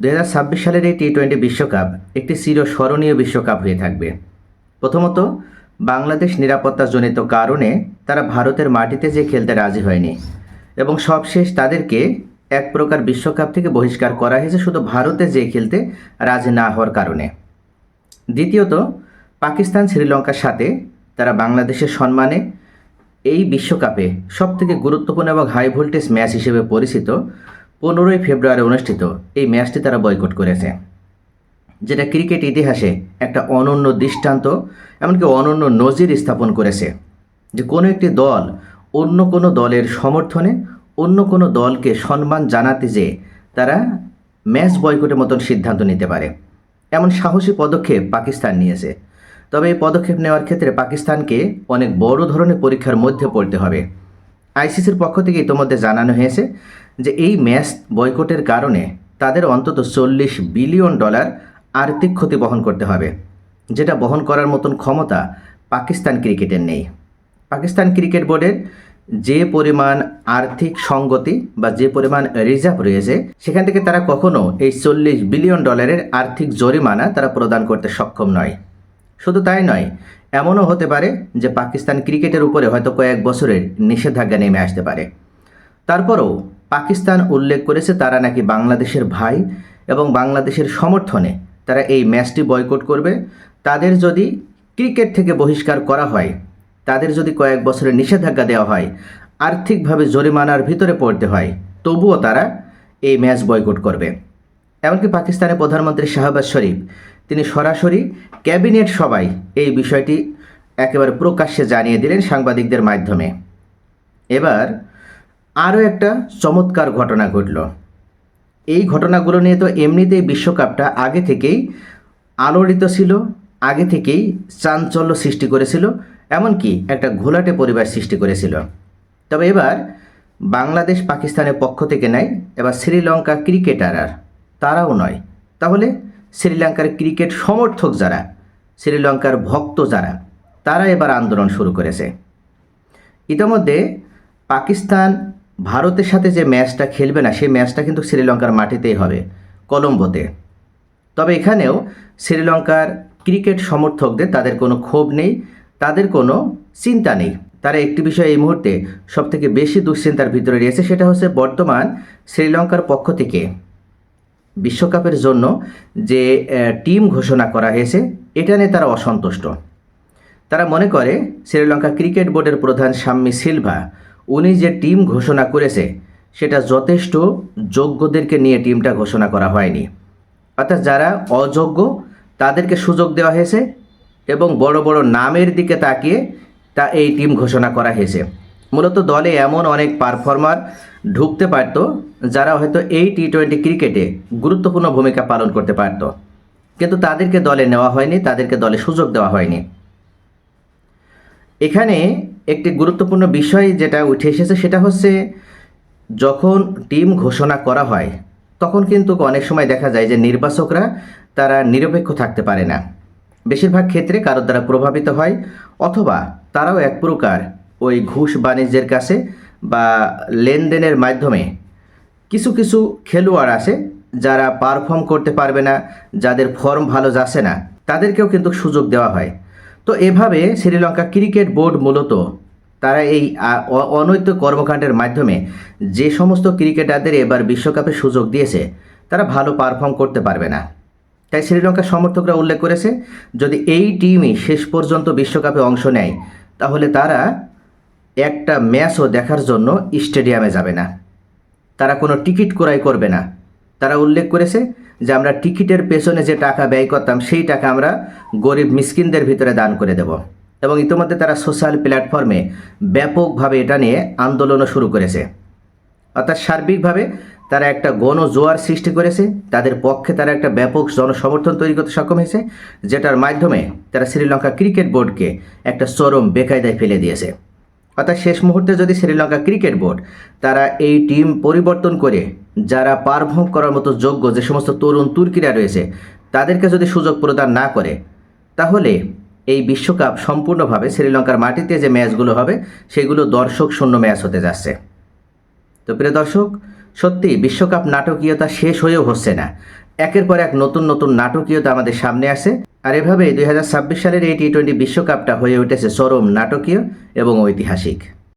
দুই হাজার ছাব্বিশ সালের এই টি টোয়েন্টি বিশ্বকাপ একটি চিরস্মরণীয় বিশ্বকাপ হয়ে থাকবে। প্রথমত, বাংলাদেশ নিরাপত্তাজনিত কারণে তারা ভারতের মাটিতে যে খেলতে রাজি হয়নি এবং সবশেষ তাদেরকে এক প্রকার বিশ্বকাপ থেকে বহিষ্কার করা হয়েছে শুধু ভারতে যে খেলতে রাজি না হওয়ার কারণে। দ্বিতীয়ত, পাকিস্তান শ্রীলঙ্কার সাথে তারা বাংলাদেশের সম্মানে এই বিশ্বকাপে সবথেকে গুরুত্বপূর্ণ এবং হাই ভোল্টেজ ম্যাচ হিসেবে পরিচিত পনেরোই ফেব্রুয়ারি অনুষ্ঠিত এই ম্যাচটি তারা বয়কট করেছে, যেটা ক্রিকেট ইতিহাসে একটা অনন্য দৃষ্টান্ত, এমনকি অনন্য নজির স্থাপন করেছে, যে কোনো একটি দল অন্য কোনো দলের সমর্থনে, অন্য কোনো দলকে সম্মান জানাতে যে তারা ম্যাচ বয়কটের মতন সিদ্ধান্ত নিতে পারে। এমন সাহসী পদক্ষেপ পাকিস্তান নিয়েছে। তবে এই পদক্ষেপ নেওয়ার ক্ষেত্রে পাকিস্তানকে অনেক বড় ধরনের পরীক্ষার মধ্যে পড়তে হবে। আইসিসির পক্ষ থেকে ইতোমধ্যে জানানো হয়েছে যে এই ম্যাচ বয়কটের কারণে তাদের অন্তত চল্লিশ বিলিয়ন ডলার আর্থিক ক্ষতি বহন করতে হবে, যেটা বহন করার মতন ক্ষমতা পাকিস্তান ক্রিকেটের নেই। পাকিস্তান ক্রিকেট বোর্ডের যে পরিমাণ আর্থিক সঙ্গতি বা যে পরিমাণ রিজার্ভ রয়েছে, সেখান থেকে তারা কখনো এই চল্লিশ বিলিয়ন ডলারের আর্থিক জরিমানা তারা প্রদান করতে সক্ষম নয়। শুধু তাই নয়, এমনও হতে পারে যে পাকিস্তান ক্রিকেটের উপরে হয়তো কয়েক বছরের নিষেধাজ্ঞা নেমে আসতে পারে। তারপরেও পাকিস্তান উল্লেখ করেছে তারা নাকি বাংলাদেশের ভাই এবং বাংলাদেশের সমর্থনে তারা এই ম্যাচটি বয়কট করবে। তাদের যদি ক্রিকেট থেকে বহিষ্কার করা হয়, তাদের যদি কয়েক বছরের নিষেধাজ্ঞা দেওয়া হয়, আর্থিকভাবে জরিমানার ভিতরে পড়তে হয়, তবুও তারা এই ম্যাচ বয়কট করবে। এমনকি পাকিস্তানের প্রধানমন্ত্রী শাহবাজ শরীফ, তিনি সরাসরি ক্যাবিনেট সবাই এই বিষয়টি একেবারে প্রকাশ্যে জানিয়ে দিলেন সাংবাদিকদের মাধ্যমে। এবার আরও একটা চমৎকার ঘটনা ঘটল। এই ঘটনাগুলো নিয়ে তো এমনিতেই বিশ্বকাপটা আগে থেকেই আলোড়িত ছিল, আগে থেকেই চাঞ্চল্য সৃষ্টি করেছিল, এমনকি একটা ঘোলাটে পরিবার সৃষ্টি করেছিল। তবে এবার বাংলাদেশ পাকিস্তানের পক্ষ থেকে নেয় এবার শ্রীলঙ্কা ক্রিকেটার আর, তারাও নয়। তাহলে শ্রীলঙ্কার ক্রিকেট সমর্থক যারা, শ্রীলঙ্কার ভক্ত যারা, তারা এবার আন্দোলন শুরু করেছে। ইতিমধ্যে পাকিস্তান ভারতের সাথে যে ম্যাচটা খেলবে না, সেই ম্যাচটা কিন্তু শ্রীলঙ্কার মাটিতেই হবে, কলম্বোতে। তবে এখানেও শ্রীলঙ্কার ক্রিকেট সমর্থকদের তাদের কোনো ক্ষোভ নেই, তাদের কোনো চিন্তা নেই। তারা একটি বিষয় এই মুহূর্তে সবথেকে বেশি দুশ্চিন্তার ভিতরে রয়েছে, সেটা হচ্ছে বর্তমান শ্রীলঙ্কার পক্ষ থেকে বিশ্বকাপের জন্য যে টিম ঘোষণা করা হয়েছে, এটা নিয়ে তারা অসন্তুষ্ট। তারা মনে করে শ্রীলঙ্কা ক্রিকেট বোর্ডের প্রধান সাম্মি সিলভা উনি যে টিম ঘোষণা করেছে, সেটা যথেষ্ট যোগ্যদেরকে নিয়ে টিমটা ঘোষণা করা হয়নি। অর্থাৎ যারা অযোগ্য, তাদেরকে সুযোগ দেওয়া হয়েছে এবং বড় বড় নামের দিকে তাকিয়ে তা এই টিম ঘোষণা করা হয়েছে। মূলত দলে এমন অনেক পারফর্মার ঢুকতে পারত, যারা হয়তো এই টি টোয়েন্টি ক্রিকেটে গুরুত্বপূর্ণ ভূমিকা পালন করতে পারত। কিন্তু তাদেরকে দলে নেওয়া হয়নি, তাদেরকে দলে সুযোগ দেওয়া হয়নি। এখানে একটি গুরুত্বপূর্ণ বিষয় যেটা উঠে এসেছে সেটা হচ্ছে, যখন টিম ঘোষণা করা হয়, তখন কিন্তু অনেক সময় দেখা যায় যে নির্বাচকরা তারা নিরপেক্ষ থাকতে পারে না। বেশিরভাগ ক্ষেত্রে কারোর দ্বারা প্রভাবিত হয়, অথবা তারাও এক প্রকার ওই ঘুষ বাণিজ্যের কাছে বা লেনদেনের মাধ্যমে কিছু কিছু খেলোয়াড় আছে যারা পারফর্ম করতে পারবে না, যাদের ফর্ম ভালো যাচ্ছে না, তাদেরকেও কিন্তু সুযোগ দেওয়া হয়। তো এভাবে শ্রীলঙ্কা ক্রিকেট বোর্ড মূলত তারা এই, আ- অ- অনৈতিক কর্মকাণ্ডের মাধ্যমে যে সমস্ত ক্রিকেটারদের এবার বিশ্বকাপে সুযোগ দিয়েছে, তারা ভালো পারফর্ম করতে পারবে না। তাই শ্রীলঙ্কার সমর্থকরা উল্লেখ করেছে, যদি এই টিমই শেষ পর্যন্ত বিশ্বকাপে অংশ নেয়, তাহলে তারা একটা ম্যাচও দেখার জন্য স্টেডিয়ামে যাবে না। তারা কোনো টিকিট ক্রয় করবে না। তারা উল্লেখ করেছে যে আমরা টিকিটের পেছনে যে টাকা ব্যয় করতাম, সেই টাকা আমরা গরিব মিসকিনদের ভিতরে দান করে দেব। এবং ইতিমধ্যে তারা সোশ্যাল প্ল্যাটফর্মে ব্যাপকভাবে এটা নিয়ে আন্দোলনও শুরু করেছে। অর্থাৎ সার্বিকভাবে তারা একটা গণজোয়ার সৃষ্টি করেছে। তাদের পক্ষে তারা একটা ব্যাপক জনসমর্থন তৈরি করতে সক্ষম হয়েছে, যেটার মাধ্যমে তারা শ্রীলঙ্কা ক্রিকেট বোর্ডকে একটা চরম বেকায়দায় ফেলে দিয়েছে। অর্থাৎ শেষ মুহূর্তে যদি শ্রীলঙ্কা ক্রিকেট বোর্ড তারা এই টিম পরিবর্তন করে, যারা পারফর্ম করার মতো যোগ্য যে সমস্ত তরুণ তুর্কিরা রয়েছে, তাদেরকে যদি সুযোগ প্রদান না করে, তাহলে এই বিশ্বকাপ সম্পূর্ণভাবে শ্রীলঙ্কার মাটিতে যে ম্যাচগুলো হবে, সেগুলো দর্শক শূন্য ম্যাচ হতে যাচ্ছে। তো প্রিয় দর্শক, সত্যি বিশ্বকাপ নাটকীয়তা শেষ হয়েও হচ্ছে না। একের পর এক নতুন নতুন নাটকীয়তা আমাদের সামনে আসে। আর এভাবেই দুই হাজার ছাব্বিশ সালের এই টি টোয়েন্টি বিশ্বকাপটা হয়ে উঠেছে চরম নাটকীয় এবং ঐতিহাসিক।